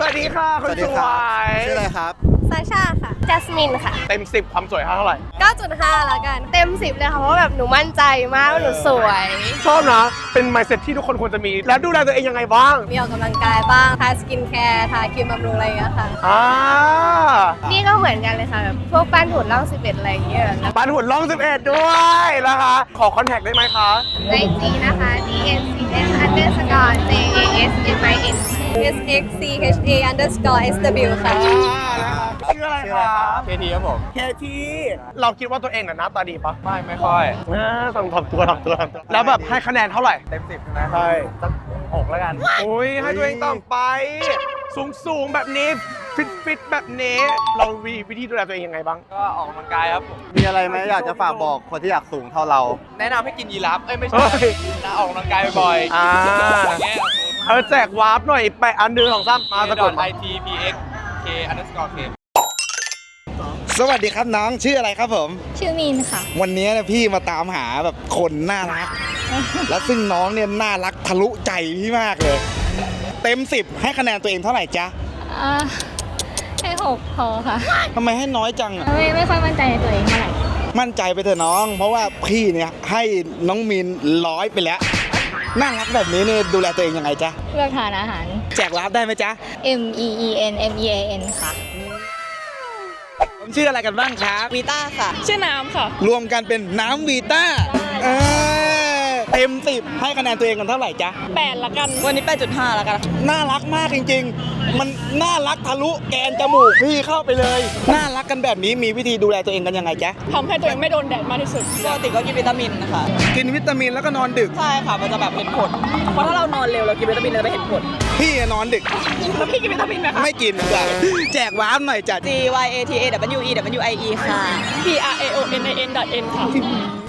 สวัสดีค่ะคุณสวยชื่ออะไรครับซาชาค่ะ จัสมินค่ะ เต็ม 10 ความสวยเท่าไหร่ 9.5 แล้วกัน เต็ม 10 เลยค่ะ เพราะว่าแบบหนูมั่นใจมากว่าหนูสวย ชอบนะ เป็น mindset ที่ทุกคนควรจะมี แล้วดูแลตัวเองยังไงบ้าง มีออกกำลังกายบ้าง ทาสกินแคร์ ทาครีมบำรุงอะไรอย่างเงี้ยค่ะ อ่า นี่ก็เหมือนกันเลยค่ะแบบพวกปั้นหุ่นร่าง11 อะไรอย่างเงี้ยแล้วปันหุ่นล่อง 11 ด้วยนะคะ ขอคอนแทคได้ไหมคะในจีนะคะ D N C S underscore J A S M I N S X C H A underscore S W ค่ะ ชื่ออะไรคะเคทีครับผมเคทีเราคิดว่าตัวเองน่ะหน้าตาดีปะไม่ไม่ค่อยอ่าต้องทำตัวทำตัวทำตัวแล้วแบบให้คะแนนเท่าไหร่ เต็มสิบใช่ไหมใช่สักหกแล้วกันโอ้ยให้ตัวเองต่ำไป สูงสูงๆแบบนี้ฟิตฟิตแบบนี้ เรามีวิธีดูแลตัวเองยังไงบ้าง ก็ออกกำลังกายครับผมมีอะไรไหมอยากจะฝากบอกคนที่อยากสูงเท่าเรา แนะนำให้กินยีราฟเอ้ยไม่ใช่เฮ้ยนะออกกำลังกายบ่อยอ่าอย่างเงี้ย เออแจกวาร์ปหน่อยไปอันหนึ่งของซ้ำมาสะกดไอทีพีเอ็กเคอันดับสกอร์เคสวัสดีครับน้องชื่ออะไรครับผม ชื่อมีนค่ะ วันนี้เนี่ยพี่มาตามหาแบบคนน่ารัก และซึ่งน้องเนี่ยน่ารักทะลุใจพี่มากเลย เต็มสิบให้คะแนนตัวเองเท่าไหร่จ๊ะอ่าให้หกพอค่ะทำไมให้น้อยจังอะไม่ไม่ค่อยมั่นใจในตัวเองเท่าไหร่มั่นใจไปเถอะน้อง เพราะว่าพี่เนี่ยให้น้องมีนร้อยไปแล้ว น่ารักแบบนี้เนี่ยดูแลตัวเองยังไงจ๊ะ เลือกทานอาหาร แจกรับได้ไหมจ๊ะ M E E N M E A N ค่ะ ผมชื่ออะไรกันบ้างครับ วีต้าค่ะ ชื่อน้ำค่ะ รวมกันเป็นน้ำวีต้าเออเต็มสิบให้คะแนนตัวเองกันเท่าไหร่จ๊ะ8ละกัน วันนี้8.5ละกัน น่ารักมากจริง ๆ มันน่ารักทะลุแกนจมูกพี่เข้าไปเลย น่ารักกันแบบนี้มีวิธีดูแลตัวเองกันยังไงจ๊ะทำให้ตัวเองไม่โดนแดดมากที่สุดปกติก็กินวิตามินนะคะ กินวิตามินแล้วก็นอนดึก ใช่ค่ะ มันจะแบบเห็นผล เพราะถ้าเรานอนเร็วเรากินวิตามินเราจะไม่เห็นผล พี่นอนดึก แล้วพี่กินวิตามินไหมคะ ไม่กินจ้ะแจกวาร์ปหน่อยจ้ะ G Y A T A W E W I E ค่ะ P R A O N I N N ค่ะ